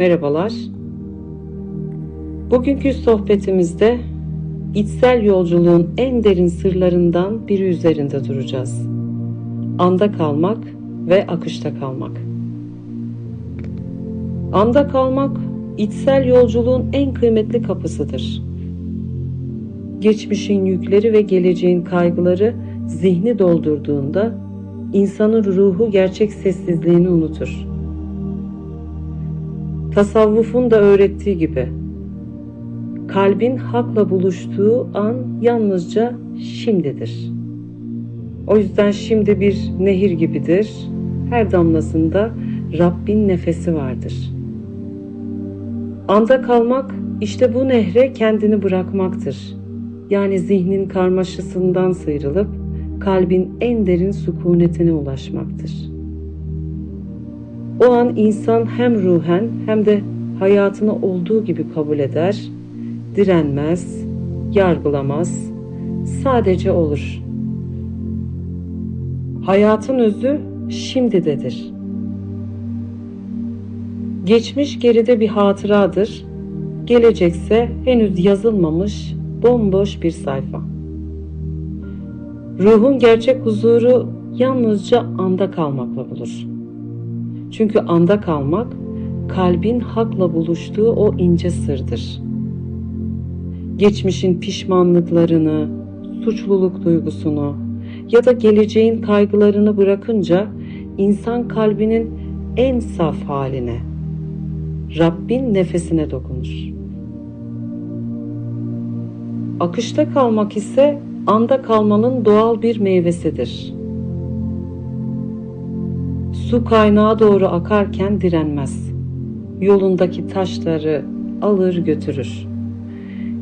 Merhabalar. Bugünkü sohbetimizde içsel yolculuğun en derin sırlarından biri üzerinde duracağız. Anda kalmak ve akışta kalmak. Anda kalmak içsel yolculuğun en kıymetli kapısıdır. Geçmişin yükleri ve geleceğin kaygıları zihni doldurduğunda insanın ruhu gerçek sessizliğini unutur. Tasavvufun da öğrettiği gibi kalbin hakla buluştuğu an yalnızca şimdidir. O yüzden şimdi bir nehir gibidir. Her damlasında Rabbin nefesi vardır. Anda kalmak işte bu nehre kendini bırakmaktır. Yani zihnin karmaşasından sıyrılıp kalbin en derin sükunetine ulaşmaktır. O an insan hem ruhen hem de hayatını olduğu gibi kabul eder, direnmez, yargılamaz, sadece olur. Hayatın özü şimdidedir. Geçmiş geride bir hatıradır, gelecekse henüz yazılmamış bomboş bir sayfa. Ruhun gerçek huzuru yalnızca anda kalmakla bulur. Çünkü anda kalmak kalbin hakla buluştuğu o ince sırdır. Geçmişin pişmanlıklarını, suçluluk duygusunu ya da geleceğin kaygılarını bırakınca insan kalbinin en saf haline, Rabbin nefesine dokunur. Akışta kalmak ise anda kalmanın doğal bir meyvesidir. Su kaynağa doğru akarken direnmez. Yolundaki taşları alır götürür.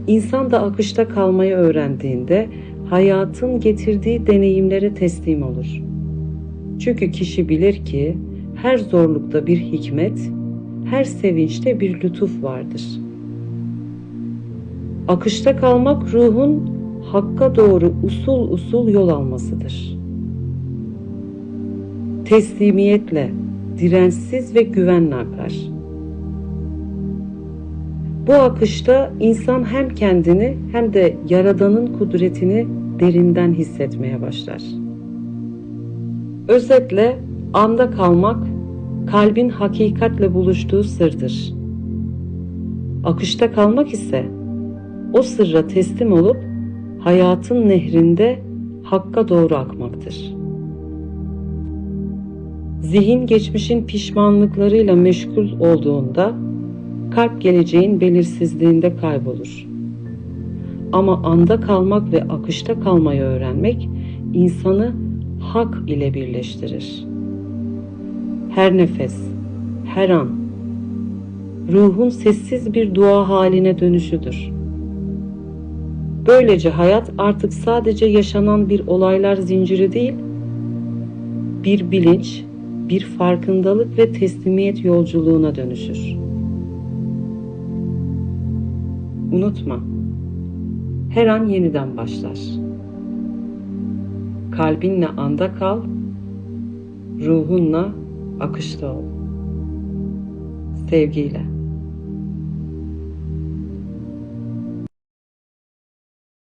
İnsan da akışta kalmayı öğrendiğinde hayatın getirdiği deneyimlere teslim olur. Çünkü kişi bilir ki her zorlukta bir hikmet, her sevinçte bir lütuf vardır. Akışta kalmak ruhun hakka doğru usul usul yol almasıdır. Teslimiyetle, dirençsiz ve güvenle akar. Bu akışta insan hem kendini hem de Yaradan'ın kudretini derinden hissetmeye başlar. Özetle anda kalmak kalbin hakikatle buluştuğu sırdır. Akışta kalmak ise o sırra teslim olup hayatın nehrinde hakka doğru akmaktır. Zihin geçmişin pişmanlıklarıyla meşgul olduğunda kalp geleceğin belirsizliğinde kaybolur. Ama anda kalmak ve akışta kalmayı öğrenmek insanı hak ile birleştirir. Her nefes, her an ruhun sessiz bir dua haline dönüşüdür. Böylece hayat artık sadece yaşanan bir olaylar zinciri değil, bir bilinç, bir farkındalık ve teslimiyet yolculuğuna dönüşür. Unutma, her an yeniden başlar. Kalbinle anda kal, ruhunla akışta ol. Sevgiyle.